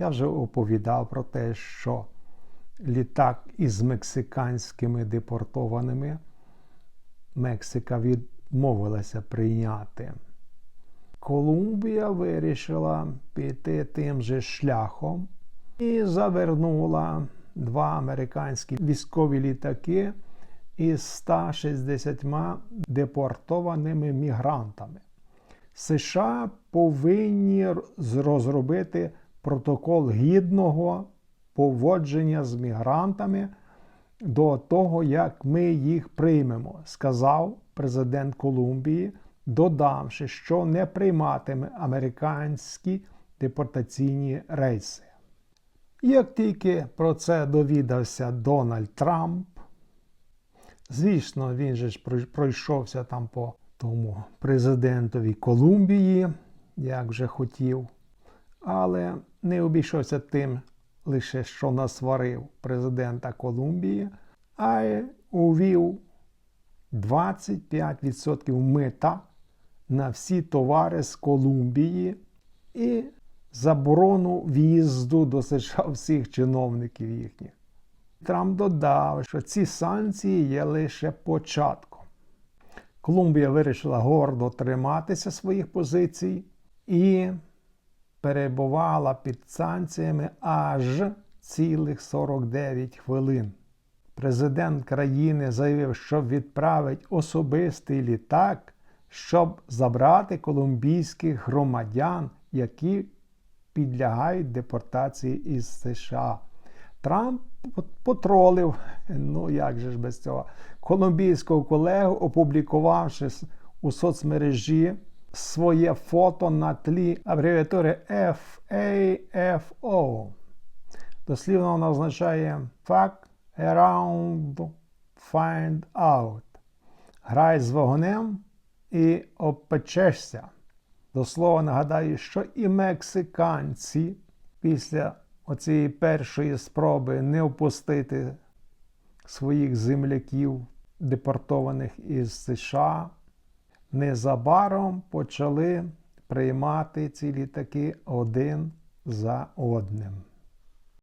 Я вже оповідав про те, що літак із мексиканськими депортованими Мексика відмовилася прийняти. Колумбія вирішила піти тим же шляхом і завернула два американські військові літаки із 160 депортованими мігрантами. США повинні розробити протокол гідного поводження з мігрантами до того, як ми їх приймемо, сказав президент Колумбії, додавши, що не прийматиме американські депортаційні рейси. Як тільки про це довідався Дональд Трамп, звісно, він же ж пройшовся там по тому президентові Колумбії, як вже хотів, але не обійшовся тим, лише що насварив президента Колумбії, а й увів 25% мита на всі товари з Колумбії і заборону в'їзду до США всіх чиновників їхніх. Трамп додав, що ці санкції є лише початком. Колумбія вирішила гордо триматися своїх позицій і перебувала під санкціями аж цілих 49 хвилин. Президент країни заявив, що відправить особистий літак, щоб забрати колумбійських громадян, які підлягають депортації із США. Трамп потролив, ну як же ж без цього, колумбійського колегу, опублікувавши у соцмережі своє фото на тлі абревіатури FAFO. Дослівно вона означає Fact Around Find Out. Грай з вогнем і обпечешся. До слова нагадаю, що і мексиканці після оцієї першої спроби не впустити своїх земляків, депортованих із США, незабаром почали приймати ці літаки один за одним.